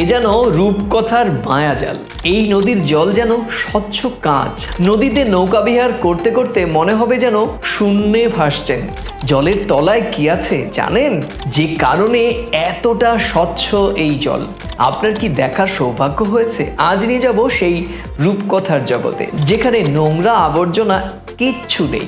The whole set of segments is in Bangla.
এ যেন রূপকথার মায়াজাল। এই নদীর জল যেন স্বচ্ছ কাঁচ। নদীতে নৌকাবিহার করতে করতে মনে হবে যেন শূন্যে ভাসছেন। জলের তলায় কি আছে জানেন? যে কারণে এতটা স্বচ্ছ এই জল। আপনার কি দেখার সৌভাগ্য হয়েছে? আজ নিয়ে যাব সেই রূপকথার জগতে, যেখানে নোংরা আবর্জনা কিচ্ছু নেই।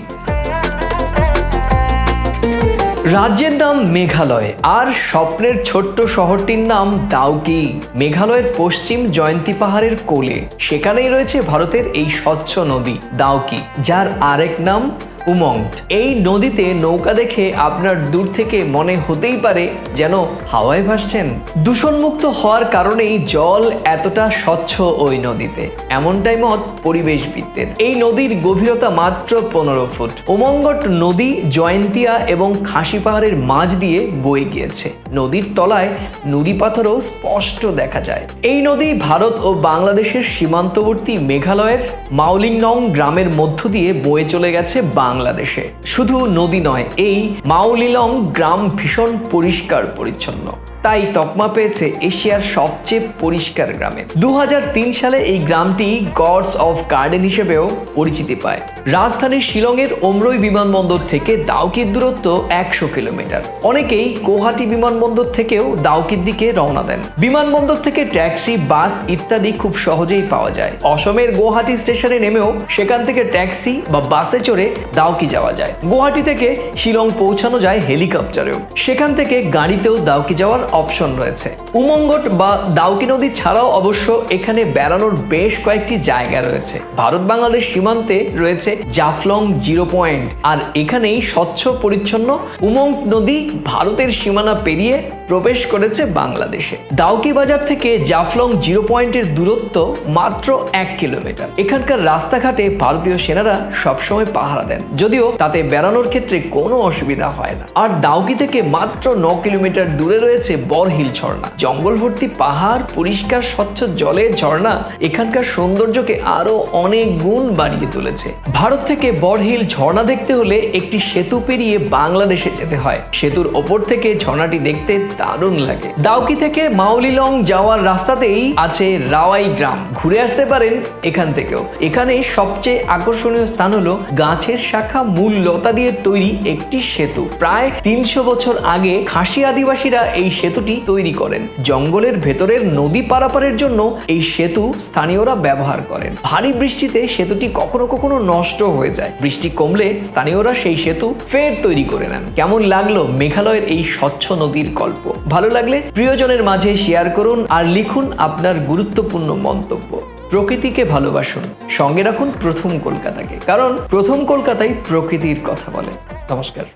রাজ্যের নাম মেঘালয়। আর স্বপ্নের ছোট্ট শহরটির নাম দাউকি। মেঘালয়ের পশ্চিম জয়ন্তী পাহাড়ের কোলে। সেখানেই রয়েছে ভারতের এই স্বচ্ছ নদী, দাউকি, যার আরেক নাম উমঙ্গ। এই নদীতে নৌকা দেখে আপনার দূর থেকে মনে হতেই পারে যেন হাওয়ায় ভাসছেন। দূষণমুক্ত হওয়ার কারণেই জল এতটা স্বচ্ছ ওই নদীতে। এমনটাই মত পরিবেশবিদদের। এই নদীর গভীরতা মাত্র পনেরো ফুট। উমঙ্গট নদী জয়ন্তিয়া এবং খাসি পাহাড়ের মাঝ দিয়ে বয়ে গিয়েছে। নদীর তলায় নুড়ি পাথরও স্পষ্ট দেখা যায়। এই নদী ভারত ও বাংলাদেশের সীমান্তবর্তী মেঘালয়ের মাউলিংনং গ্রামের মধ্য দিয়ে বয়ে চলে গেছে বাংলাদেশে। শুধু নদী নয় এই মাউলিলং গ্রাম ভীষণ পরিষ্কার পরিচ্ছন্ন তাই তকমা পেয়েছে এশিয়ার সবচেয়ে পরিষ্কার গ্রামে। দু হাজার তিন সালে এই গ্রামটি গডস অফ গার্ডেন হিসেবেও পরিচিতি পায়। রাজধানীর শিলংয়ের ওমরই বিমানবন্দর থেকে দাউকির দূরত্ব একশো কিলোমিটার। অনেকেই গুয়াহাটি বিমানবন্দর থেকেও দাউকির দিকে রওনা দেন। বিমানবন্দর থেকে ট্যাক্সি, বাস ইত্যাদি খুব সহজেই পাওয়া যায়। অসমের গুয়াহাটি স্টেশনে নেমেও সেখান থেকে ট্যাক্সি বা বাসে চড়ে দাউকি যাওয়া যায়। গুয়াহাটি থেকে শিলং পৌঁছানো যায় হেলিকপ্টারেও। সেখান থেকে গাড়িতেও দাউকি যাওয়ার অপশন রয়েছে। উমঙ্গট বা দাউকি নদী ছাড়াও অবশ্য এখানে বেড়ানোর বেশ কয়েকটি জায়গা রয়েছে। ভারত বাংলাদেশ সীমান্তে রয়েছে জাফলং জিরো পয়েন্ট। আর এখানেই স্বচ্ছ, পরিচ্ছন্ন উমঙ্গ নদী ভারতের সীমানা পেরিয়ে প্রবেশ করেছে বাংলাদেশে। দাউকি বাজার থেকে জাফলং জিরো পয়েন্টের দূরত্ব মাত্র এক কিলোমিটার। এখানকার রাস্তাঘাটে ভারতীয় সেনারা সবসময় পাহারা দেন। যদিও তাতে বেড়ানোর ক্ষেত্রে কোনো অসুবিধা হয় না। আর দাউকি থেকে মাত্র ন কিলোমিটার দূরে রয়েছে বরহিল ঝর্ণা। জঙ্গল ভর্তি পাহাড়, পরিষ্কার স্বচ্ছ জলের ঝর্ণা এখানকার সৌন্দর্যকে আরও অনেক গুণ বাড়িয়ে তুলেছে। ভারত থেকে বরহিল ঝর্ণা দেখতে হলে একটি সেতু পেরিয়ে বাংলাদেশে যেতে হয়। সেতুর ওপর থেকে ঝর্ণাটি দেখতে দারুণ লাগে। দাউকি থেকে মাউলিলং যাওয়ার রাস্তাতেই আছে রাওয়াই গ্রাম। ঘুরে আসতে পারেন এখান থেকেও। এখানে সবচেয়ে আকর্ষণীয় স্থান হলো গাছের শাখা মূল লতা দিয়ে তৈরি একটি সেতু। প্রায় তিনশো বছর আগে খাসি আদিবাসীরা এই সেতুটি তৈরি করেন। জঙ্গলের ভেতরের নদী পারাপারের জন্য এই সেতু স্থানীয়রা ব্যবহার করেন। ভারী বৃষ্টিতে সেতুটি কখনো কখনো নষ্ট হয়ে যায়। বৃষ্টি কমলে স্থানীয়রা সেই সেতু ফের তৈরি করে নেন। কেমন লাগল মেঘালয়ের এই স্বচ্ছ নদীর গল্প? ভালো লাগলে প্রিয়জনের মাঝে শেয়ার করুন আর লিখুন আপনার গুরুত্বপূর্ণ মন্তব্য। প্রকৃতিকে ভালোবাসুন। সঙ্গে রাখুন প্রথম কলকাতাকে। কারণ প্রথম কলকাতায় প্রকৃতির কথা বলে। নমস্কার।